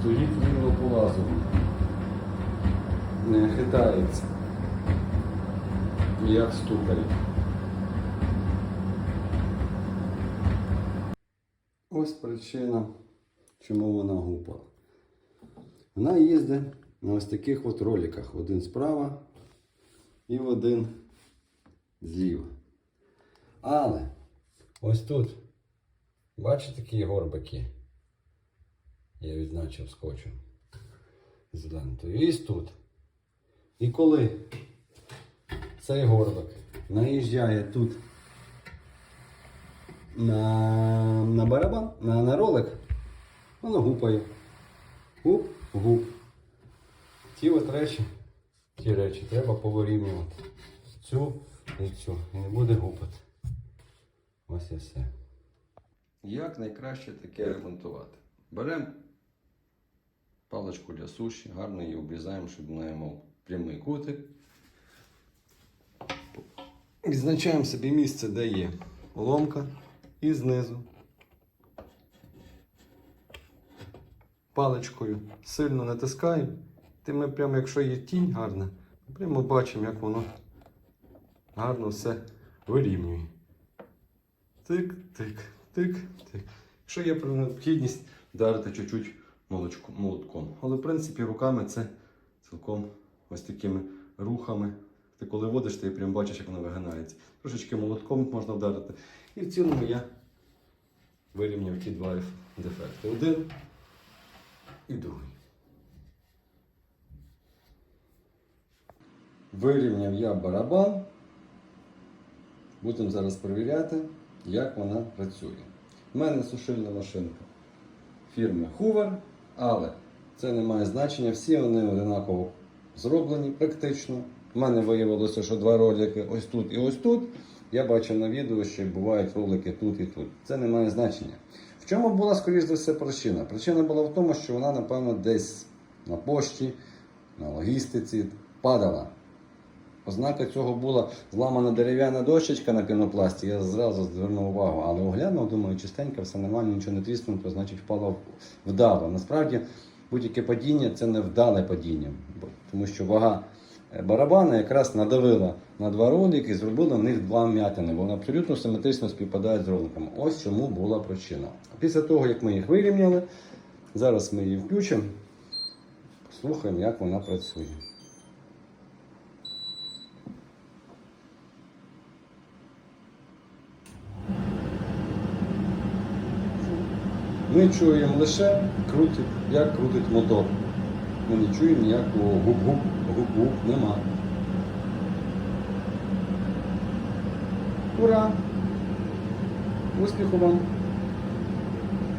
стоїть рівно по. Не хитається. Як стукає. Ось причина, чому вона гупала. Вона їздить на ось таких от роликах. Один справа і один зліва. Але ось тут, бачите такі горбики? Я відзначив скотчем з лентою. І тут. І коли цей горбик наїжджає тут на, на барабан, на, на ролик, воно гупає. Гуп, гуп. Ті от речі, ті речі треба повирівнювати. Цю і цю. І не буде гупати. Ось і все. Як найкраще таке ремонтувати? Беремо паличку для суші, гарно її обрізаємо, щоб вона мав прямий кутик. Відзначаємо собі місце, де є ломка, і знизу. Паличкою сильно натискаємо. Ти ми прямо, якщо є тінь гарна, прямо бачимо, як воно гарно все вирівнює. Тик, тик, тик, тик. Якщо є необхідність вдарити чуть-чуть молотком. Але в принципі руками це цілком ось такими рухами. Ти коли водиш, ти прям бачиш, як воно вигинається. Трошечки молотком можна вдарити. І в цілому я вирівняв ті два дефекти. Один і другий. Вирівняв я барабан. Будемо зараз перевіряти, як вона працює. У мене сушильна машинка фірми Hoover, але це не має значення. Всі вони одинаково зроблені практично. У мене виявилося, що два ролики ось тут і ось тут. Я бачив на відео, що бувають ролики тут і тут. Це не має значення. В чому була, скоріш за все, причина? Причина була в тому, що вона, напевно, десь на пошті, на логістиці падала. Ознака цього була зламана дерев'яна дощечка на пінопласті. Я зразу звернув увагу, але оглянув, думаю, чистенько, все нормально, нічого не тріснуто, значить впало вдало. Насправді будь-яке падіння це не вдале падіння, тому що вага е, барабана якраз надавила на два ролики і зробила в них два м'ятини. Вони абсолютно симетрично співпадають з роликами. Ось чому була причина. Після того, як ми їх вирівняли, зараз ми її включимо, послухаємо, як вона працює. Ми чуємо лише крутить, як крутить мотор. Ми не чуємо ніякого губ-губ, губ-губ нема. Ура! Успіху вам!